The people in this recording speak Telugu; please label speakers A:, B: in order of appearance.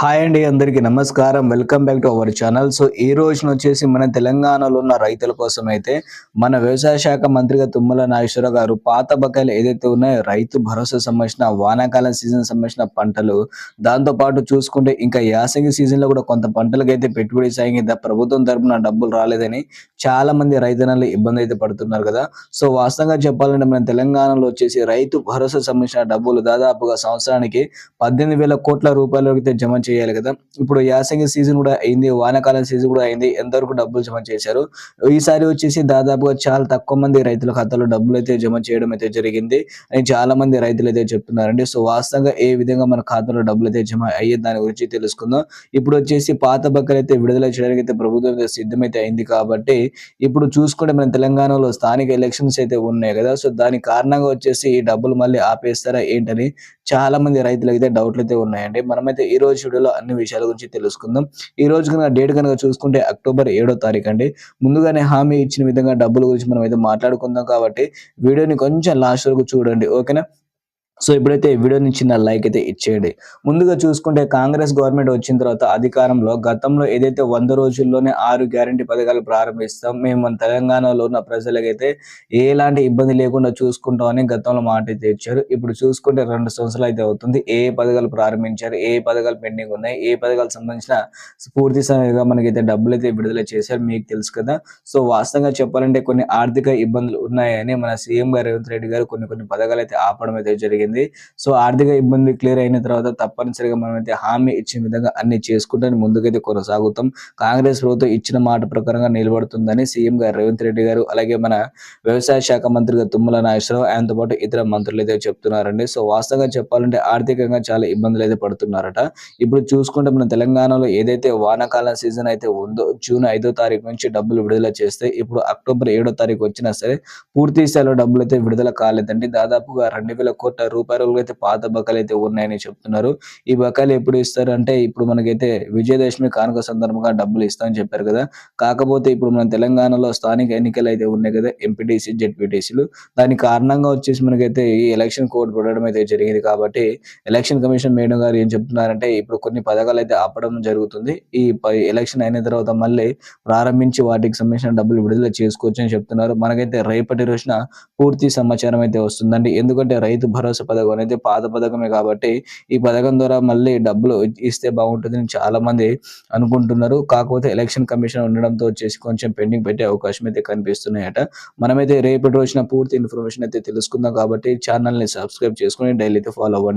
A: హాయ్ అండి అందరికీ నమస్కారం. Welcome back to our channel. So ఈ రోజున వచ్చేసి మన తెలంగాణలో ఉన్న రైతుల కోసం అయితే మన వ్యవసాయ శాఖ మంత్రిగా తుమ్మల నాగేశ్వరరావు గారు పాత బకాయిలు ఏదైతే ఉన్నాయో రైతు భరోసా సంబంధించిన వానాకాలం సీజన్ సంబంధించిన పంటలు దాంతో పాటు చూసుకుంటే ఇంకా యాసంగి సీజన్లో కూడా కొంత పంటలకు అయితే పెట్టుబడి సాగింది. ప్రభుత్వం తరపున డబ్బులు రాలేదని చాలా మంది రైతన్నలు ఇబ్బంది అయితే పడుతున్నారు కదా. సో వాస్తవంగా చెప్పాలంటే మన తెలంగాణలో వచ్చేసి రైతు భరోసా సంబంధించిన డబ్బులు దాదాపుగా సంవత్సరానికి పద్దెనిమిది వేల కోట్ల రూపాయలు అయితే జమ చేయాలి కదా. ఇప్పుడు యాసంగి సీజన్ కూడా అయింది వానాకాలం సీజన్ కూడా అయింది ఎంతవరకు డబ్బులు జమ చేశారు? ఈసారి వచ్చేసి దాదాపుగా చాలా తక్కువ మంది రైతుల ఖాతాలో డబ్బులు అయితే జమ చేయడం అయితే జరిగింది అని చాలా మంది రైతులు అయితే చెప్తున్నారండి. సో వాస్తవంగా ఏ విధంగా మన ఖాతాలో డబ్బులు అయితే జమ అయ్యే దాని గురించి తెలుసుకుందాం. ఇప్పుడు వచ్చేసి పాత బక్కలు అయితే విడుదల చేయడానికి అయితే ప్రభుత్వం అయితే సిద్ధమైతే అయింది కాబట్టి ఇప్పుడు చూసుకుంటే మన తెలంగాణలో స్థానిక ఎలక్షన్స్ అయితే ఉన్నాయి కదా. సో దాని కారణంగా వచ్చేసి ఈ డబ్బులు మళ్ళీ ఆపేస్తారా ఏంటని చాలా మంది రైతులు అయితే డౌట్లు అయితే ఉన్నాయండి. మనమైతే ఈ రోజు వీడియోలో అన్ని విషయాల గురించి తెలుసుకుందాం. ఈ రోజు కనుక డేట్ కనుక చూసుకుంటే అక్టోబర్ ఏడో తారీఖు అండి. ముందుగానే హామీ ఇచ్చిన విధంగా డబ్బుల గురించి మనం అయితే మాట్లాడుకుందాం కాబట్టి వీడియోని కొంచెం లాస్ట్ వరకు చూడండి. ఓకేనా సో ఇప్పుడైతే వీడియో నుంచి నా లైక్ అయితే ఇచ్చేయండి. ముందుగా చూసుకుంటే కాంగ్రెస్ గవర్నమెంట్ వచ్చిన తర్వాత అధికారంలో గతంలో ఏదైతే వంద రోజుల్లోనే ఆరు గ్యారంటీ పథకాలు ప్రారంభిస్తాం మేము మన తెలంగాణలో ఉన్న ప్రజలకైతే ఎలాంటి ఇబ్బంది లేకుండా చూసుకుంటామని గతంలో మాట అయితే ఇచ్చారు. ఇప్పుడు చూసుకుంటే రెండు సంవత్సరాలు అయితే అవుతుంది. ఏ పథకాలు ప్రారంభించారు ఏ పథకాలు పెండింగ్ ఉన్నాయి ఏ పథకాలకు సంబంధించిన పూర్తి సమయంగా మనకైతే డబ్బులు అయితే విడుదల చేశారు మీకు తెలుసు కదా. సో వాస్తవంగా చెప్పాలంటే కొన్ని ఆర్థిక ఇబ్బందులు ఉన్నాయని మన సీఎం గారు రేవంత్ రెడ్డి గారు కొన్ని కొన్ని పథకాలు అయితే ఆపడం అయితే జరిగింది. సో ఆర్థిక ఇబ్బంది క్లియర్ అయిన తర్వాత తప్పనిసరిగా మనమైతే హామీ ఇచ్చిన విధంగా అన్ని చేసుకుంటే ముందుకైతే కొనసాగుతాం. కాంగ్రెస్ ప్రభుత్వం ఇచ్చిన మాట ప్రకారంగా నిలబడుతుందని సీఎం గారు రేవంత్ రెడ్డి గారు అలాగే మన వ్యవసాయ శాఖ మంత్రిగా తుమ్మల నాగేశ్వరరావు ఆయనతో పాటు ఇతర మంత్రులు అయితే చెప్తున్నారండి. సో వాస్తవంగా చెప్పాలంటే ఆర్థికంగా చాలా ఇబ్బందులు అయితే పడుతున్నారట. ఇప్పుడు చూసుకుంటే మన తెలంగాణలో ఏదైతే వానాకాలం సీజన్ అయితే ఉందో జూన్ ఐదో తారీఖు నుంచి డబ్బులు విడుదల చేస్తే ఇప్పుడు అక్టోబర్ ఏడో తారీఖు వచ్చినా సరే పూర్తి స్థాయిలో డబ్బులు అయితే విడుదల కాలేదండి. దాదాపుగా రెండు వేల కోట్ల రూపాయలు అయితే పాత బకాయిలు అయితే ఉన్నాయని చెప్తున్నారు. ఈ బకాయిలు ఎప్పుడు ఇస్తారు అంటే ఇప్పుడు మనకైతే విజయదశమి కానుక సందర్భంగా డబ్బులు ఇస్తామని చెప్పారు కదా. కాకపోతే ఇప్పుడు మన తెలంగాణలో స్థానిక ఎన్నికలు అయితే ఉన్నాయి కదా ఎంపీటీసీ జెడ్పీటీసీలు. దాని కారణంగా వచ్చేసి మనకైతే ఈ ఎలక్షన్ కోడ్ పడడం అయితే జరిగింది కాబట్టి ఎలక్షన్ కమిషన్ మేడం గారు ఏం చెప్తున్నారంటే ఇప్పుడు కొన్ని పథకాలు అయితే ఆపడం జరుగుతుంది. ఈ ఎలక్షన్ అయిన తర్వాత మళ్ళీ ప్రారంభించి వాటికి సంబంధించిన డబ్బులు విడుదల చేసుకోవచ్చు అని చెప్తున్నారు. మనకైతే రేపటి రోజున పూర్తి సమాచారం అయితే వస్తుందండి. ఎందుకంటే రైతు భరోసా పథకం అనేది పాత పథకమే కాబట్టి ఈ పథకం ద్వారా మళ్ళీ డబ్బులు ఇస్తే బాగుంటుందని చాలా మంది అనుకుంటున్నారు. కాకపోతే ఎలక్షన్ కమిషన్ ఉండడంతో వచ్చేసి కొంచెం పెండింగ్ పెట్టే అవకాశం అయితే కనిపిస్తున్నాయట. మనమైతే రేపటి రోజున పూర్తి ఇన్ఫర్మేషన్ అయితే తెలుసుకుందాం కాబట్టి ఛానల్ని సబ్స్క్రైబ్ చేసుకుని డైలీ అయితే ఫాలో అవ్వండి.